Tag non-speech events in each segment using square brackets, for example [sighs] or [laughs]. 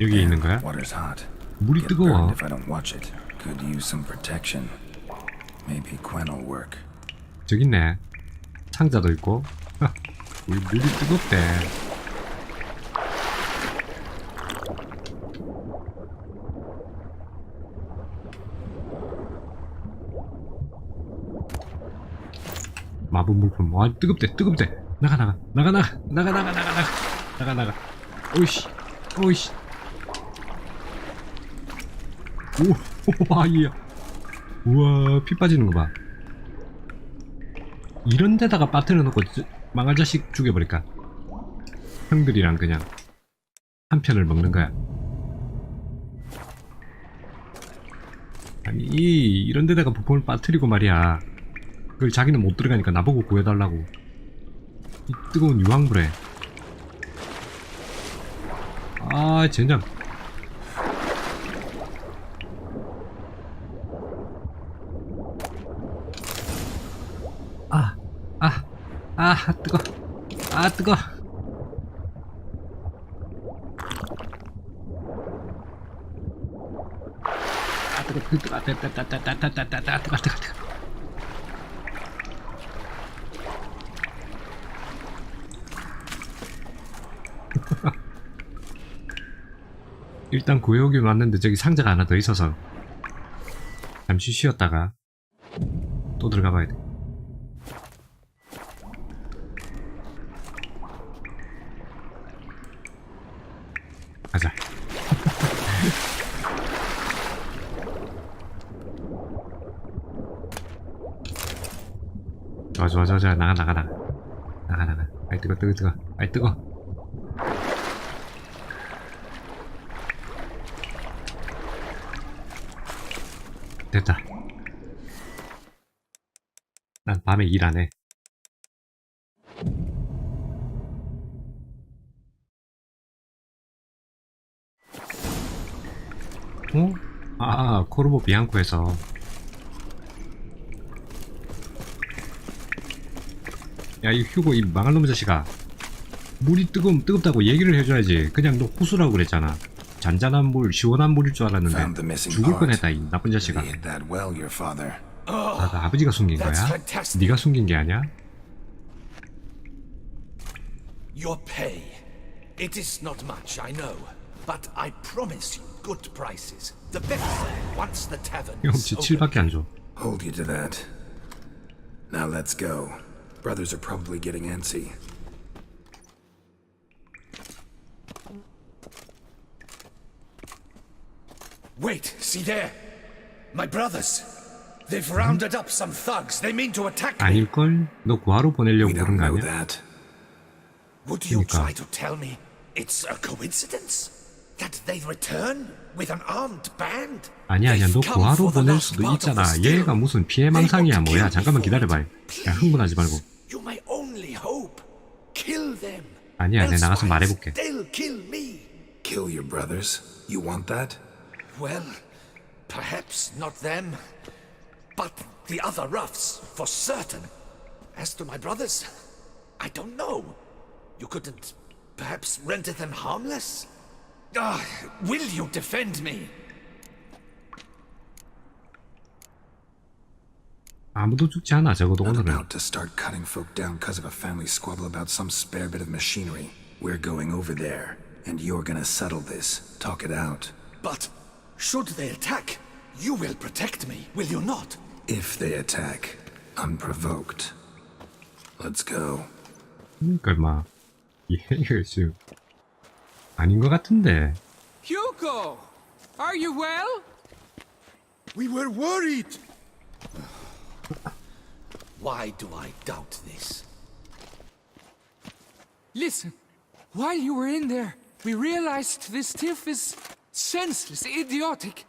여기 있는 거야? Water's hot. 물이 Get 뜨거워. burned if I don't watch it. Could use some protection. Maybe Quen'll work. 저기 있네. 상자도 있고. 우리 물이 뜨겁대. 마법 물품. 와 뜨겁대 뜨겁대. 나가 나가 나가 나가 나가 나가 나가 나가 나가 나가. 오이씨 오이씨. 오 [laughs] 아이야. 우와 피 빠지는 거 봐. 이런 데다가 빠트려 놓고 저- 망할 자식 죽여버릴까? 형들이랑 그냥 한 편을 먹는 거야. 아니 이런 데다가 부품을 빠트리고 말이야. 그걸 자기는 못 들어가니까 나보고 구해달라고. 이 뜨거운 유황불에. 아 젠장. 아 뜨거 아 뜨거 아 뜨거 뜨거 아 뜨거 뜨거 뜨거 뜨거 뜨거 뜨거 뜨거 뜨거 뜨거 뜨거 일단 고요기 왔는데 저기 상자가 하나 더 있어서 잠시 쉬었다가 또 들어가 봐야 돼. 가자. 좋아 좋아 좋아 좋아. 나가 나가 나가. 나가 나가. 아이 뜨거 뜨거 뜨거. 아이 뜨거. 됐다. 난 밤에 일 안 해. 코르보 비앙코에서 야, 이 휴고 이 망할 놈 자식아 물이 뜨거움 뜨겁다고 얘기를 해줘야지 그냥 너 호수라고 그랬잖아 잔잔한 물, 시원한 물일 줄 알았는데 missing 죽을. 뻔했다 이 나쁜 자식아 He hid that well, your father. 아, 나 아버지가 숨긴 거야? 네가 숨긴 게 아니야? Your pay. It is not much, I know. But I promise you good prices. The best once the tavern 형 is 지 open. 7밖에 안 줘. Hold you to that. Now let's go. Brothers are probably getting antsy. Wait, see there. My brothers. They've rounded up some thugs. They mean to attack me. 아닐걸? 너 구하러 보내려고 We 그런 don't 거 know 아니야? that. Would you 그러니까. try to tell me it's a coincidence? That they return with an armed band? 아니야 아니야 너 They've come 구하러 for the 보낼 last 수도 part of 있잖아 the steel. 얘가 무슨 피해망상이야 They want to 뭐야 kill 잠깐만 me 기다려봐 for 야 it. 흥분하지 말고 Please, You may only hope. Kill them. 아니야 내가 나가서 Elsewise, 말해볼게 They'll kill me. Kill your brothers? You want that? Well, perhaps not them, but the other roughs, for certain. As to my brothers, I don't know. You couldn't perhaps render them harmless? Ah, will you defend me? 아무도 죽지 않아 적어도 Not 오늘은 about to start cutting folk down because of a family squabble about some spare bit of machinery. We're going over there, and you're gonna settle this. Talk it out. But should they attack, you will protect me, will you not? If they attack, unprovoked. Let's go. 그러니까 막 얘가 지금 아닌 것 같은데 Hugo! Are you well? We were worried. [sighs] Why do I doubt this? Listen, while you were in there, we realized this tiff is senseless, idiotic.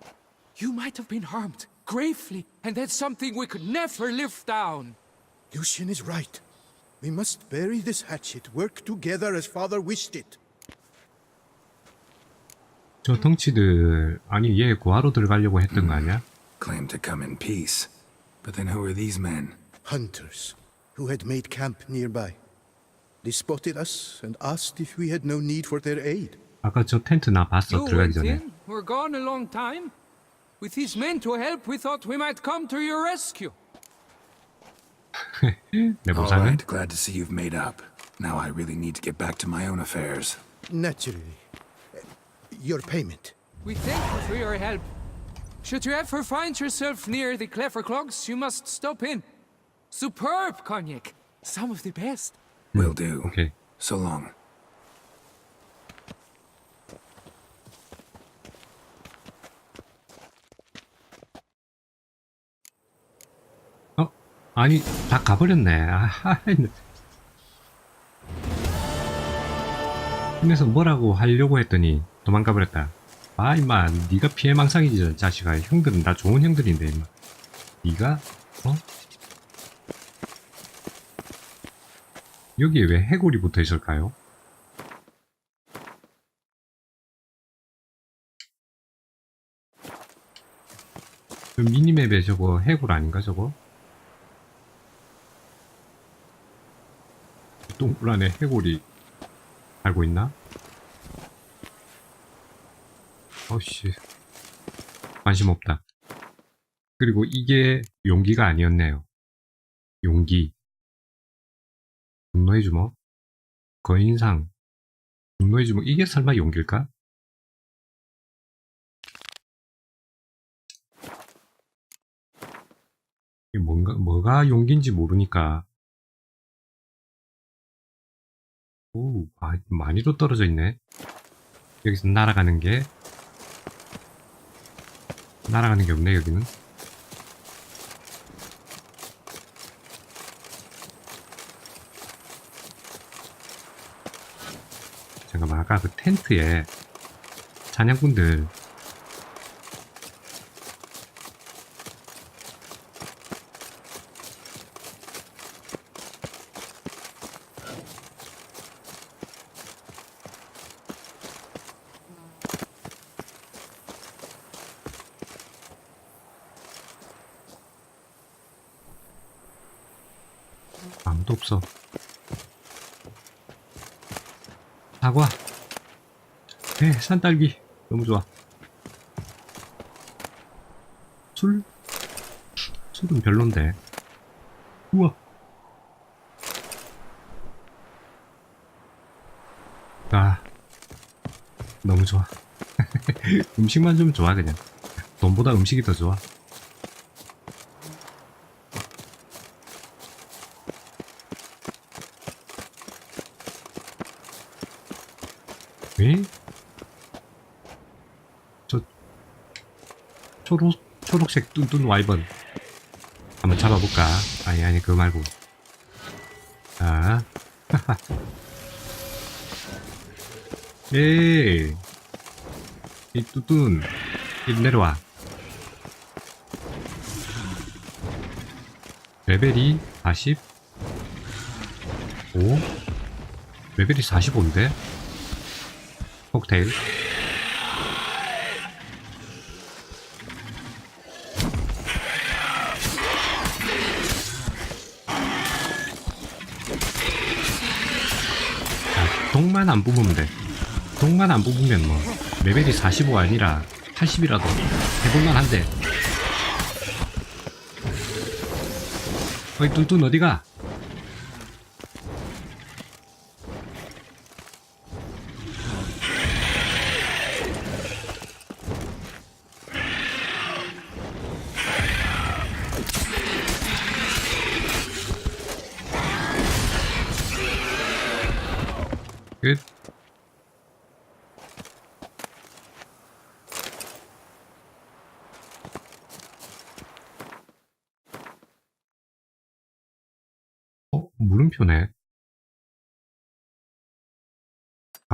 You might have been harmed, gravely, and that's something we could never live down. Lucian is right. We must bury this hatchet, work together as father wished it. 저 덩치들 아니 얘 구하러 들어가려고 했던 거 아니야? Claim to come in peace. But then who are these men? Hunters who had made camp nearby. They spotted us and asked if we had no need for their aid. 아까 저 텐트 나 봤어 You 들어가기 went 전에 in. We're gone a long time. With these men to help, we thought we might come to your rescue. [laughs] 내 All 보상은 right, glad to see you've made up. Now I really need to get back to my own affairs. Naturally. Uh, Your payment. We thank you for your help. Should you ever find yourself near the Clever Clogs, you must stop in. Superb cognac. Some of the best. Will do. 오케이 So long. 어? 아니 다 가버렸네 아하 그래서 뭐라고 하려고 했더니 도망가 버렸다 아 임마 네가 피해망상이지 자식아 형들은 다 좋은 형들인데 임마 네가 어? 여기에 왜 해골이 붙어 있을까요? 그 미니맵에 저거 해골 아닌가 저거? 동굴 안에 해골이 살고 있나? 어씨 관심 없다. 그리고 이게 용기가 아니었네요. 용기. 분노의 주먹. 거인상. 분노의 주먹. 이게 설마 용기일까? 이게 뭔가, 뭐가 용기인지 모르니까. 오, 아, 많이도 떨어져 있네. 여기서 날아가는 게, 날아가는 게 없네, 여기는. 잠깐만, 아까 그 텐트에 사냥꾼들 아무도 없어. 사과. 네, 산딸기. 너무 좋아. 술? 술은 별론데. 우와. 아. 너무 좋아. [laughs] 음식만 좀 좋아, 그냥. 돈보다 음식이 더 좋아. 에? 초록 초록색 뚠뚠 와이번. 한번 잡아볼까? 아니 아니 그거 말고. 아 [laughs] 에이. 이 뚠뚠 이 내려와. 레벨이 45 레벨이 45인데? 콕테일 자, 독만 안 뽑으면 돼 독만 안 뽑으면 뭐 레벨이 45 아니라 80이라도 해볼만 한데 어이 뚠뚠 어디가?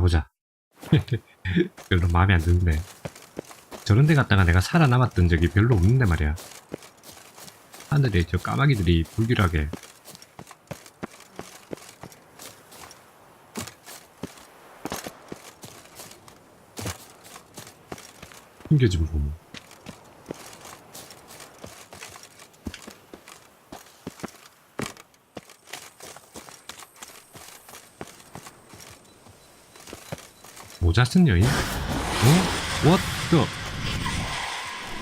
가보자. [laughs] 별로 마음에 안 드는데. 저런 데 갔다가 내가 살아남았던 적이 별로 없는데 말이야. 하늘에 저 까마귀들이 불길하게 숨겨진 부모. 모자 쓴 여인? 어? What the?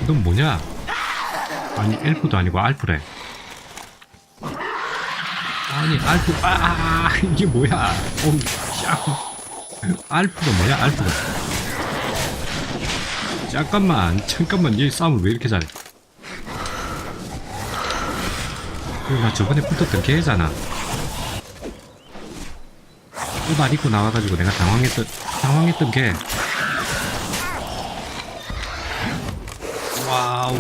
넌 뭐냐? 아니 엘프도 아니고 알프래 아니 알프 아, 아 아, 이게 뭐야 어우 씨 알프가 뭐야 알프가 잠깐만 잠깐만 얘 싸움을 왜 이렇게 잘해 나 저번에 붙었던 걔잖아 옷안 입고 나와가지고 내가 당황했던 당황했던 걔 와우.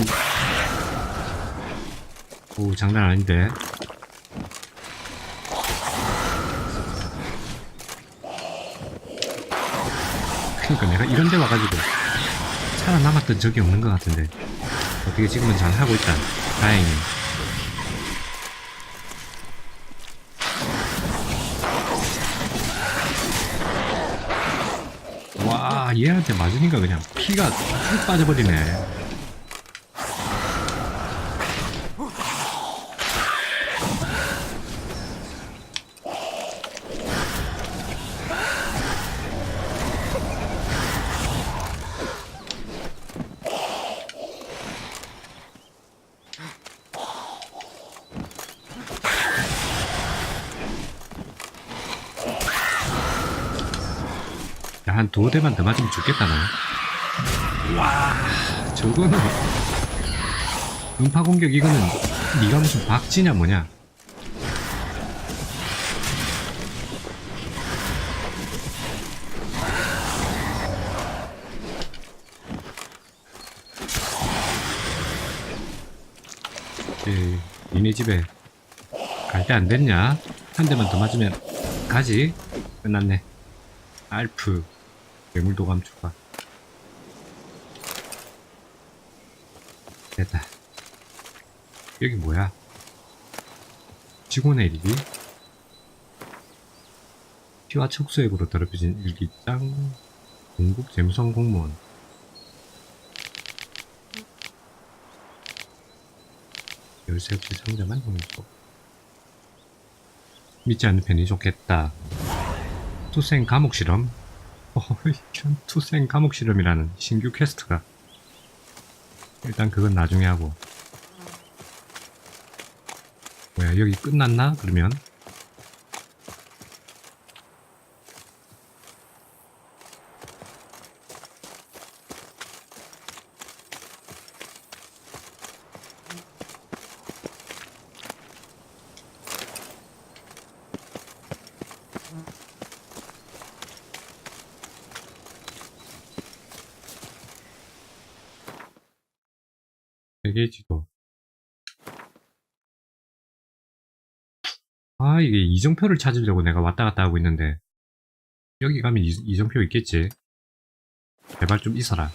오 장난 아닌데. 그러니까 내가 이런 데 와가지고 살아남았던 적이 없는 것 같은데. 어떻게 지금은 잘 하고 있다. 다행히 와 얘한테 맞으니까 그냥 피가 쭉 빠져버리네 한 두어 대만 더 맞으면 죽겠다, 나. 와, 저거는. 음파 공격, 이거는, 네가 무슨 박쥐냐, 뭐냐. 예, 니네 집에 갈 때 안 됐냐? 한 대만 더 맞으면 가지? 끝났네. 알프 괴물도 감 추가 됐다. 여기 뭐야? 직원의 일기? 피와 척수액으로 더럽혀진 일기장 공국 재무성 공무원. 열쇠 없이 상자만 홍보 믿지 않는 편이 좋겠다. 투생 감옥 실험? 어이, 참, 투생 감옥 실험이라는 신규 퀘스트가. 일단 그건 나중에 하고. 뭐야, 여기 끝났나? 그러면? 세계 지도. 아, 이게 이정표를 찾으려고 내가 왔다 갔다 하고 있는데. 여기 가면 이, 이정표 있겠지? 제발 좀 있어라.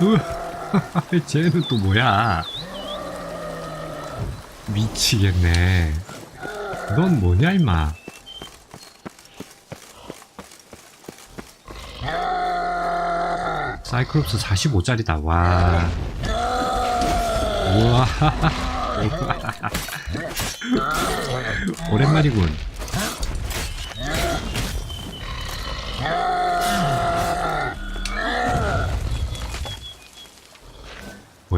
으, 쟤는 또 뭐야? 미치겠네. 넌 뭐냐, 임마? 사이클롭스 45짜리다, 와. 우와. [laughs] 오랜만이군.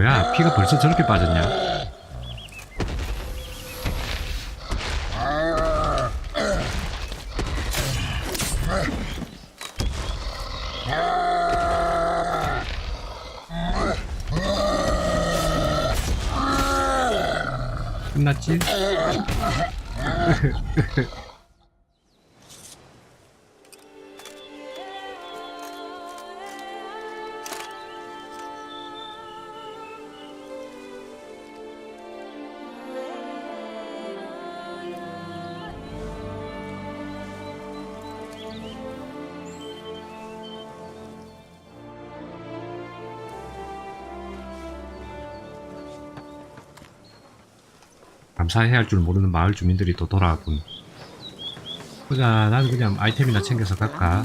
뭐야, 피가 벌써 저렇게 빠졌냐? 끝났지? [laughs] 감사해야 할 줄 모르는 마을 주민들이 또 돌아왔군. 보자, 나는 그냥 아이템이나 챙겨서 갈까?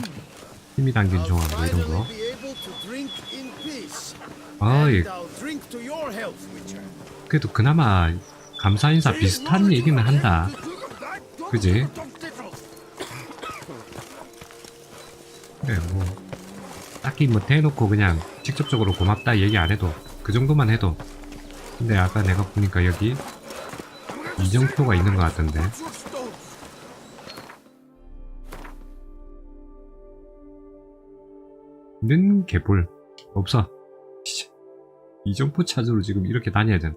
힘이 담긴 종합 뭐 이런 거. 어이. 그래도 그나마 감사 인사 비슷한 얘기는 한다. 그지? 그래, 뭐. 딱히 뭐 대놓고 그냥 직접적으로 고맙다 얘기 안 해도 그 정도만 해도. 근데 아까 내가 보니까 여기 이정표가 있는 것 같던데. 는 개볼 없어. 씨, 이정표 찾으러 지금 이렇게 다녀야 돼.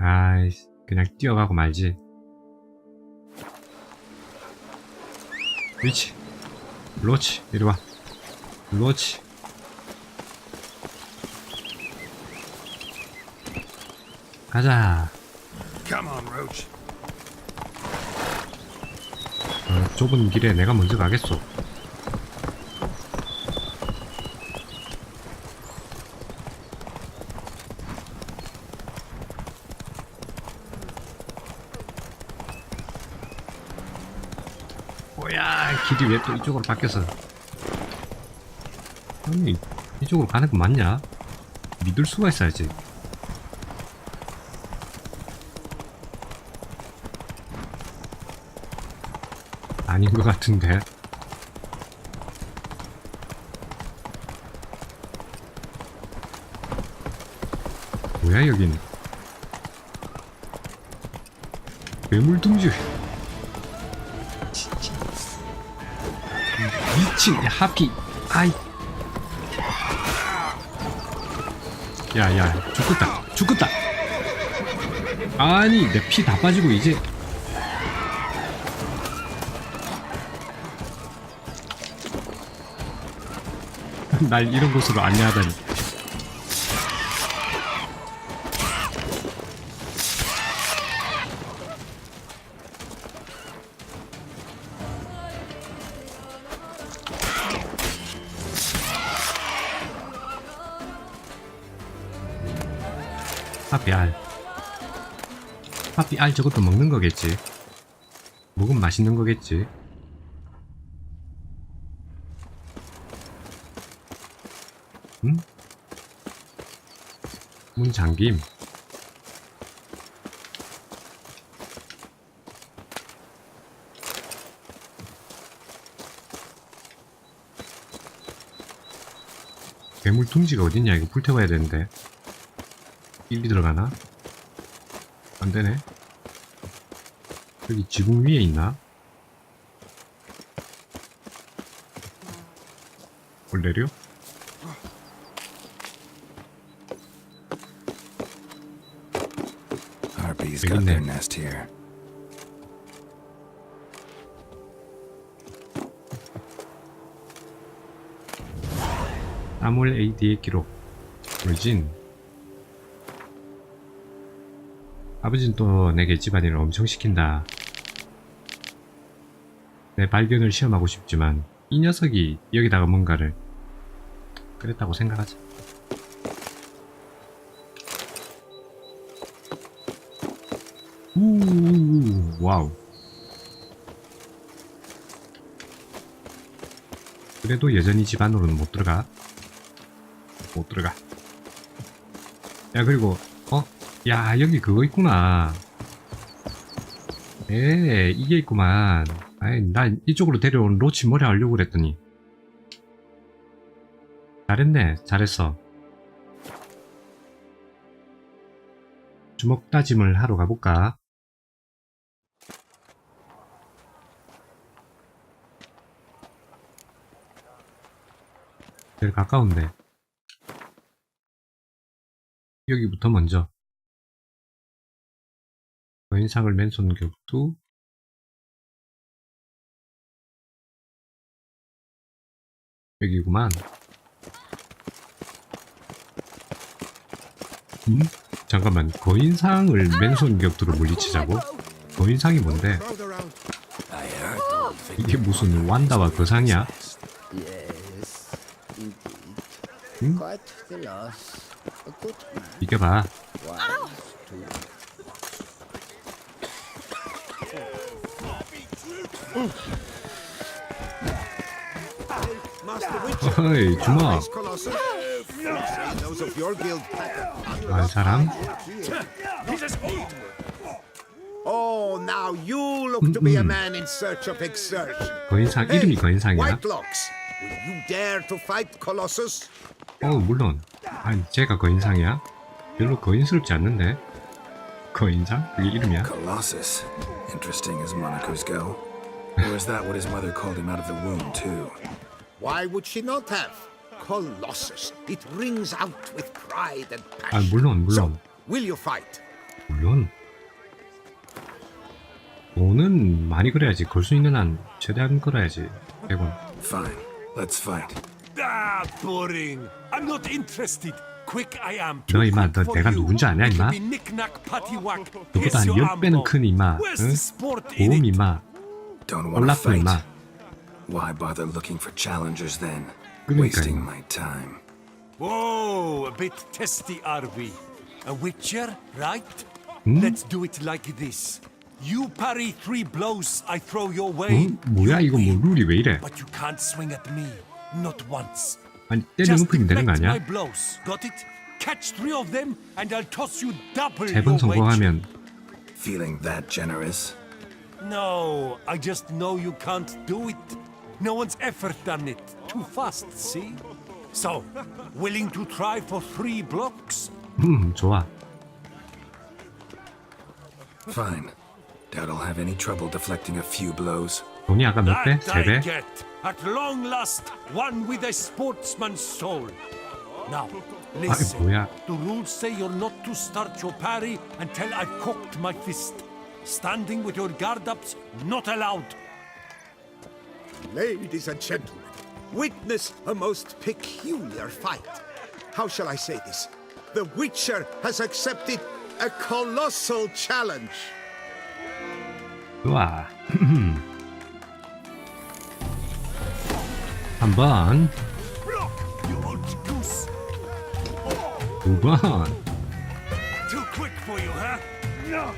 아이씨, 그냥 뛰어가고 말지. 위치. 로치, 이리 와. 로치. 가자. Come on, Roach. 어, 좁은 길에 내가 먼저 가겠소. 뭐야, 길이 왜 또 이쪽으로 바뀌었어? 아니, 이쪽으로 가는 거 맞냐? 믿을 수가 있어야지. 아닌 것 같은데. 뭐야 여긴? 괴물둥지. 미친 야, 하피. 아이. 야야 죽겠다 죽겠다. 아니 내 피 다 빠지고 이제 [laughs] 날 이런 곳으로 안내하다니. 하피 알. 하피 알 저것도 먹는 거겠지. 먹으면 맛있는 거겠지. 응? 문 잠김. 괴물 둥지가 어딨냐 이거 불태워야 되는데 일이 들어가나? 안되네 여기 지붕 위에 있나? 올레려? Big got their nest here. 사물 AD의 기록. 물진. 아버진 또 내게 집안일을 엄청 시킨다. 내 발견을 시험하고 싶지만 이 녀석이 여기다가 뭔가를 그랬다고 생각하자 우 와우 그래도 여전히 집 안으로는 못 들어가 못 들어가. 야, 그리고, 어? 야, 여기 그거 있구나. 에 이게 있구만. 아이, 난 이쪽으로 데려온 로치 머리 하려고 그랬더니. 잘했네, 잘했어. 주먹 다짐을 하러 가볼까? 제일 가까운데. 여기부터 먼저 여인상을 맨손 격투 여기구만 음? 잠깐만 거인상을 맨손 격투로 물리치자고? 거인상이 뭔데? 이게 무슨 완다와 거상이야? Man. 이겨봐. 어이, 주먹. 아, 사람? Oh, now you look to be a man in search of exertion. 거인상, 이름이 거인상이야? Whitelocks, will you dare to fight Colossus? 어, 물론. 아니, 제가 거인상이야? 별로 거인스럽지 않는데? 거인상? 그게 이름이야? Colossus. Interesting as Monaco's go. Or is that what his mother called him out of the womb, too? Why would she not have? Colossus. It rings out with pride and 아, passion. 물론, 물론. will you fight? 물론. 돈은 많이 그래야지. 걸 수 있는 한 최대한 걸어야지. 100원. Fine. Let's fight. Ah, boring. I'm not interested. Quick I am. 너 임마, 너 For 내가 you. 누군지 아냐, It'll 임마? be knick-knack, paddywhack. 너보다 한 Here's your 10배는 ammo. 큰 임마. Where's 응? the sport in 보험 it? 임마. Don't want to 올라프 fight. 임마. Why bother looking for challengers then? 그러니까요. Wasting my time. Whoa, a bit testy are we? A witcher, right? Hmm? Let's do it like this. You parry three blows I throw your way. 응? 뭐야, you 이거 뭐 win. 룰이 왜 이래? But you can't swing at me. Not once. 아니, Just 때려놓으면 되는 거 deflect my 아니야? blows. Got it? Catch three of them and I'll toss you double 세 your 번 성공하면 Feeling that generous? No, I just know you can't do it. No one's ever done it. Too fast, see? So, willing to try for three blocks? 음, 좋아. Fine. Doubt I'll have any trouble deflecting a few blows. 돈이 아까 몇 배? That 세 I 배? get. At long last, one with a sportsman's soul. Now, 아이, listen. 뭐야. The rules say you're not to start your parry until I've cocked my fist. Standing with your guard ups, not allowed. Ladies and gentlemen, witness a most peculiar fight. How shall I say this? The Witcher has accepted a colossal challenge. 좋아. 한 번. 두 번, Too quick for you, huh? No.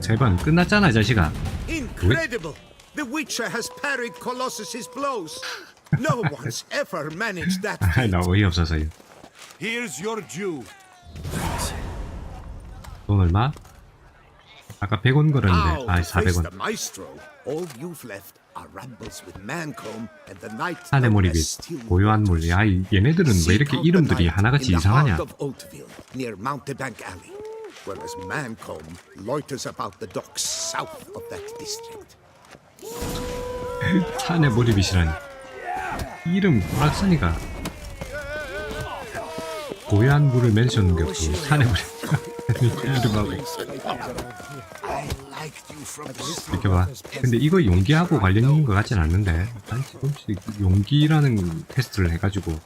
세번 끝났잖아, 이 자식아. Incredible! The Witcher has parried Colossus's blows. No one's ever managed that. 나 어이없어서요. Here's your due. 돈 얼마? 아까 100원 걸었는데, 아, to face 400원. the maestro, all you've left are rambles with Mancomb and the knight 산의 known 몰입이. 고요한 물. 야, 이- 얘네들은 왜 이렇게 이름들이 하나같이 이상하냐? whereas Mancomb loiters about the docks south of that district. 산의 몰입이시라니. 이름 꼬락서니가 고요한 물을 멘션 게 없고 산의 몰입. 이렇게 봐. 근데 이거 용기하고 관련 있는 것 같진 않는데 난 지금씩 용기라는 테스트를 해가지고.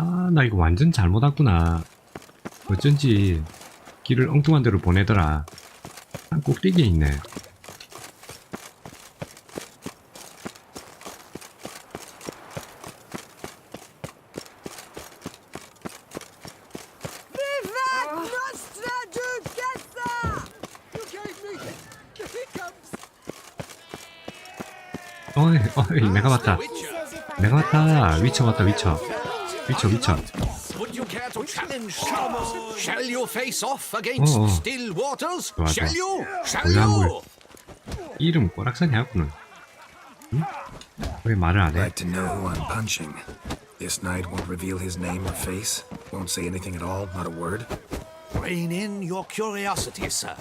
아 나 이거 완전 잘못 왔구나. 어쩐지 길을 엉뚱한 데로 보내더라. 한 꼭대기에 있네. 어이 어이 내가 봤다. 내가 봤다. 위쳐 봤다 위쳐 위쳐 위쳐 Would you care to challenge some? Shall you face off against Oh. still waters? 좋아, Shall 좋아. you? Shall 고요한 물. you? 이름 꼬락서니 하고는 응? 왜 말을 안 해? Like to know who I'm punching. This knight won't reveal his name or face. Won't say anything at all, not a word. Rein in your curiosity, sir.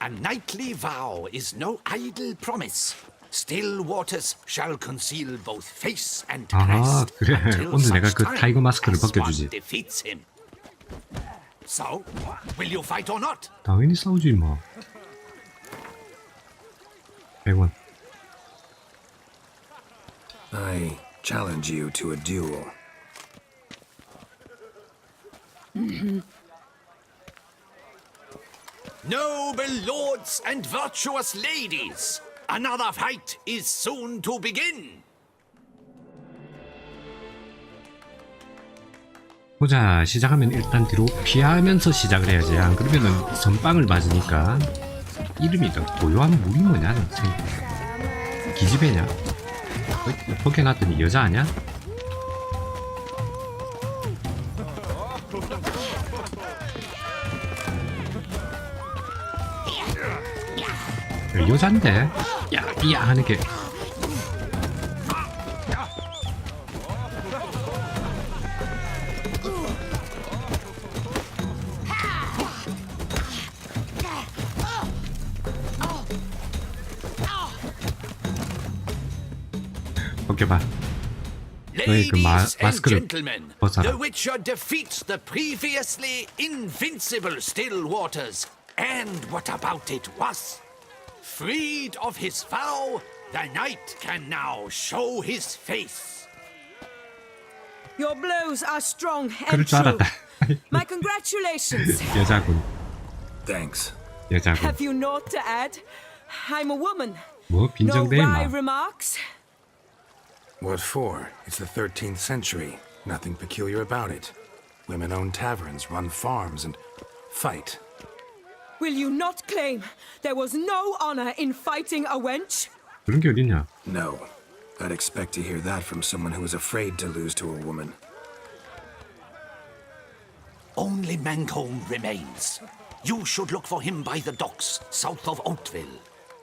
A knightly vow is no idle promise. still waters shall conceal both face and 아, crest 그래. until 오늘 내가 such 그 time 타이거 마스크를 as one 벗겨주지. defeats him. So, will you fight or not? 당연히 싸우지 뭐. 100원. I challenge you to a duel. [laughs] Noble lords and virtuous ladies, another fight is soon to begin. 보자 시작하면 일단 뒤로 피하면서 시작을 해야지. 안 그러면은 선빵을 맞으니까 이름이 더 고요한 물이 뭐냐 기집애냐? 어, 포켓 놨더니 여자 아냐 여잔데 야야 하는 게 벗겨봐 너의 그 마, Ladies and 마스크를 gentlemen, 벗어라 the Witcher defeats the previously invincible Stillwaters. And what about it was? Freed of his vow, the knight can now show his face. Your blows are strong 그럴 and 줄 true. 알았다 [laughs] My congratulations. [laughs] 여자군 Thanks. 여자군 Have you naught to add? I'm a woman. 뭐 No 빈정대 wry 임마 remarks? What for? It's the 13th century. Nothing peculiar about it. Women own taverns, run farms, and fight. Will you not claim there was no honor in fighting a wench? 그런 게 어딨냐 No. I'd expect to hear that from someone who was afraid to lose to a woman. Only Mancomb remains. You should look for him by the docks south of Oatville.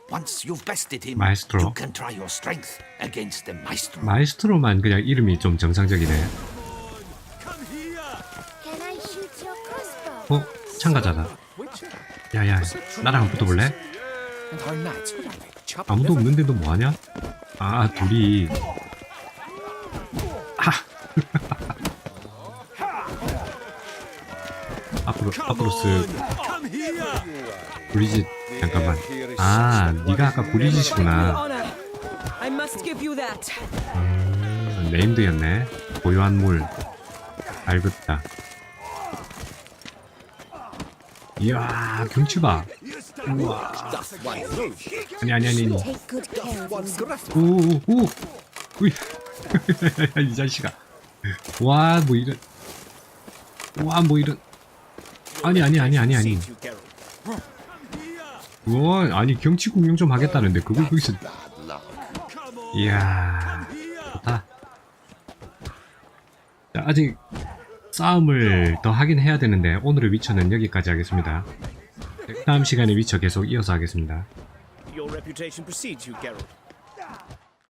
Once you've bested him, Maestro. you can try your strength against the Maestro. 마에스트로만 그냥 이름이 좀 정상적이네 Can I shoot your crossbow? 어? 참가자다 야야 나랑 붙어볼래? 아무도. 없는데도 뭐하냐? 아 둘이 아 [laughs] 앞으로 앞으로 쓱! 브리짓 잠깐만 아 네가 아까 브리짓이구나. 음, 네임드였네 고요한 물 알겠다 이야 경치 봐 우와. 아니 아니 아니. 오오오 [laughs] 이 자식아. 와 뭐 이런. 와 뭐 이런. 아니 아니 아니 아니 아니. 와 아니 경치 공룡 좀 하겠다는데 그걸 거기서. 이야 좋다. 자, 아직 싸움을 더 하긴 해야 되는데 오늘의 위쳐는 여기까지 하겠습니다 다음 시간에 위쳐 계속 이어서 하겠습니다 Your reputation precedes you, Geralt.